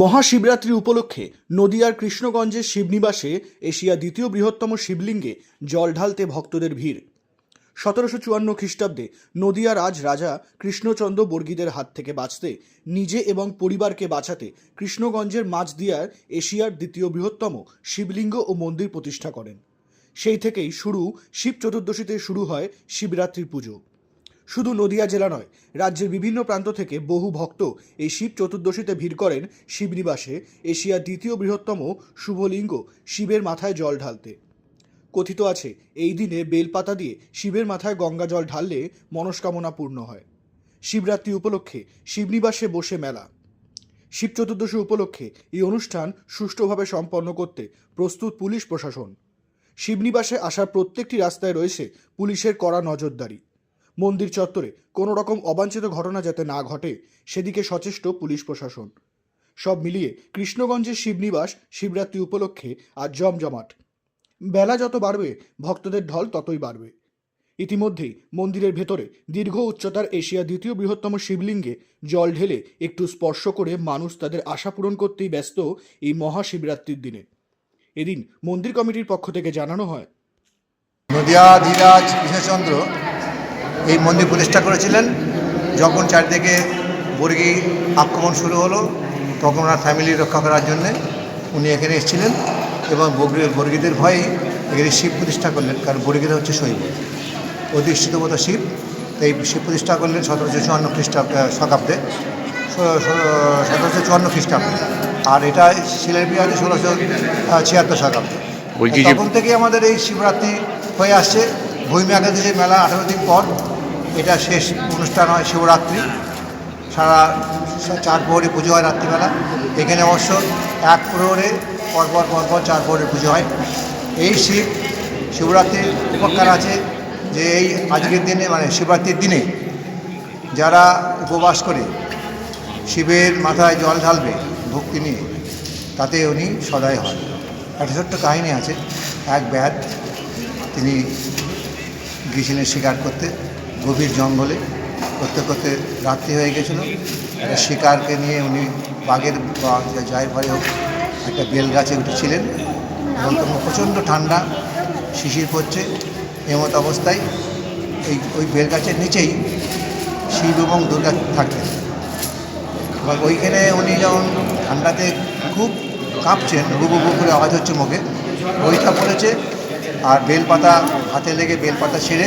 মহাশিবরাত্রি উপলক্ষে নদিয়ার কৃষ্ণগঞ্জের শিবনিবাসে এশিয়া দ্বিতীয় বৃহত্তম শিবলিঙ্গে জল ঢালতে ভক্তদের ভিড়। সতেরোশো চুয়ান্ন খ্রিস্টাব্দে নদিয়ার আজ রাজা কৃষ্ণচন্দ্র বর্গীদের হাত থেকে বাঁচতে, নিজে এবং পরিবারকে বাঁচাতে কৃষ্ণগঞ্জের মাঝদিয়ার এশিয়ার দ্বিতীয় বৃহত্তম শিবলিঙ্গ ও মন্দির প্রতিষ্ঠা করেন। সেই থেকেই শুরু শিব চতুর্দশীতে শুরু হয় শিবরাত্রির পুজো। শুধু নদিয়া জেলা নয়, রাজ্যের বিভিন্ন প্রান্ত থেকে বহু ভক্ত এই শিব চতুর্দশীতে ভিড় করেন শিবনিবাসে এশিয়ার দ্বিতীয় বৃহত্তম শুভলিঙ্গ শিবের মাথায় জল ঢালতে। কথিত আছে, এই দিনে বেলপাতা দিয়ে শিবের মাথায় গঙ্গা জল ঢাললে মনস্কামনা পূর্ণ হয়। শিবরাত্রি উপলক্ষে শিবনিবাসে বসে মেলা। শিব চতুর্দশী উপলক্ষে এই অনুষ্ঠান সুষ্ঠুভাবে সম্পন্ন করতে প্রস্তুত পুলিশ প্রশাসন। শিবনিবাসে আসার প্রত্যেকটি রাস্তায় রয়েছে পুলিশের কড়া নজরদারি। মন্দির চত্বরে কোনো রকম অবাঞ্ছিত ঘটনা যাতে না ঘটে, সেদিকে সচেষ্ট পুলিশ প্রশাসন। সব মিলিয়ে কৃষ্ণগঞ্জের শিবনিবাস শিবরাত্রি উপলক্ষে আজ জমজমাট। বেলা যত বাড়বে, ভক্তদের ঢল ততই বাড়বে। ইতিমধ্যেই মন্দিরের ভেতরে দীর্ঘ উচ্চতার এশিয়া দ্বিতীয় বৃহত্তম শিবলিঙ্গে জল ঢেলে একটু স্পর্শ করে মানুষ তাদের আশা পূরণ করতেই ব্যস্ত এই মহাশিবরাত্রির দিনে। এদিন মন্দির কমিটির পক্ষ থেকে জানানো হয়। নদিয়া ধীরাজ কৃষ্ণচন্দ্র এই মন্দির প্রতিষ্ঠা করেছিলেন। যখন চারদিকে বর্গী আক্রমণ শুরু হলো তখন ওনার ফ্যামিলি রক্ষা করার জন্যে উনি এখানে এসেছিলেন এবং বর্গী- বর্গীদের ভয়েই এখানে শিব প্রতিষ্ঠা করলেন কারণ বর্গীরা হচ্ছে শৈব অধিষ্ঠিতগত শিব তাই শিব প্রতিষ্ঠা করলেন সতেরোশো চুয়ান্ন খ্রিস্টাব্দ শতাব্দে। সতেরোশো চুয়ান্ন খ্রিস্টাব্দে। আর এটা শিলের আছে ষোলোশো ছিয়াত্তর শতাব্দে। তখন থেকে আমাদের এই শিবরাত্রি হয়ে আসছে। ভূমি একাদশী মেলা আঠারো দিন পর এটা শেষ অনুষ্ঠান হয় শিবরাত্রি। সারা চার প্রহরে পুজো হয় রাত্রিবেলা। এখানে অবশ্য এক প্রহরে পরপর পরপর চার প্রহরে পুজো হয়। এই শিব শিবরাত্রির উপকার আছে যে এই আজকের দিনে মানে শিবরাত্রির দিনে যারা উপবাস করে, শিবের মাথায় জল ঢালবে ভক্তি নিয়ে, তাতে উনি সদয় হয় একটা ছোট্ট কাহিনী আছে। এক ব্যাধ তিনি গিয়েছিলেন শিকার করতে গভীর জঙ্গলে করতে করতে রাত্রি হয়ে গেছিল। শিকারকে নিয়ে উনি বাঘের বা যাই ভয় হোক একটা বেল গাছে উঠেছিলেন। এবং তখন প্রচণ্ড ঠান্ডা, শিশির পড়ছে এমত অবস্থায়। এই, ওই বেল গাছের নিচেই শিব এবং দুর্গা থাকতেন। এবং ওইখানে উনি যখন ঠান্ডাতে খুব কাঁপছেন বুবু বুবু করে আওয়াজ হচ্ছে মুখে ওইটা পড়েছে আর বেলপাতা হাতে লেগে বেলপাতা ছেড়ে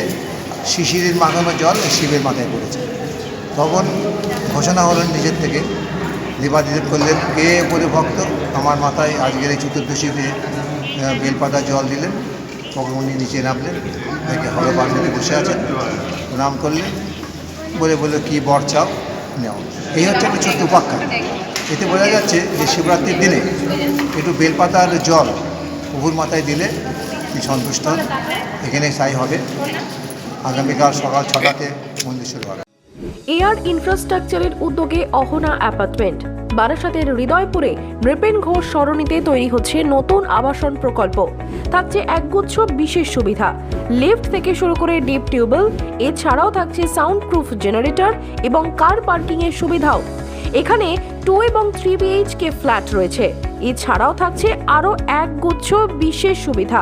শিশিরের মাখানো জল শিবের মাথায় পড়েছে। তখন ঘোষণা হলেন নিজের থেকে দেবাদিদেব করলেন কে করে ভক্ত? আমার মাথায় আজকের এই চতুর্দশীতে আহ, বেলপাতা জল দিলেন তখন উনি নিচে নামলেন দেখে হর বান্ধবী বসে আছেন প্রণাম করলেন বলে বলে কি বর চাও? নেও। এই হচ্ছে একটা ছোট্ট উপাখ্যান এতে বোঝা যাচ্ছে যে শিবরাত্রির দিনে একটু বেলপাতার জল প্রভুর মাথায় দিলে সন্তুষ্ট এখানে সাই হবে। আগামীকাল সকাল ছটাতে মন্দির শুরু হবে। এয়ার ইনফ্রাস্ট্রাকচারের উদ্যোগে অহনা অ্যাপার্টমেন্ট। বারাসাতের হৃদয়পুরে নৃপেন ঘোষ সরণিতে তৈরি হচ্ছে নতুন আবাসন প্রকল্প। থাকছে একগুচ্ছ বিশেষ সুবিধা। লিফট থেকে শুরু করে ডিপ টিউবওয়েল, এছাড়াও থাকছে সাউন্ড প্রুফ জেনারেটর এবং কার পার্কিং এর সুবিধাও। এখানে টু এবং থ্রি বিএইচকে ফ্ল্যাট রয়েছে। এছাড়াও থাকছে আরও একগুচ্ছ বিশেষ সুবিধা।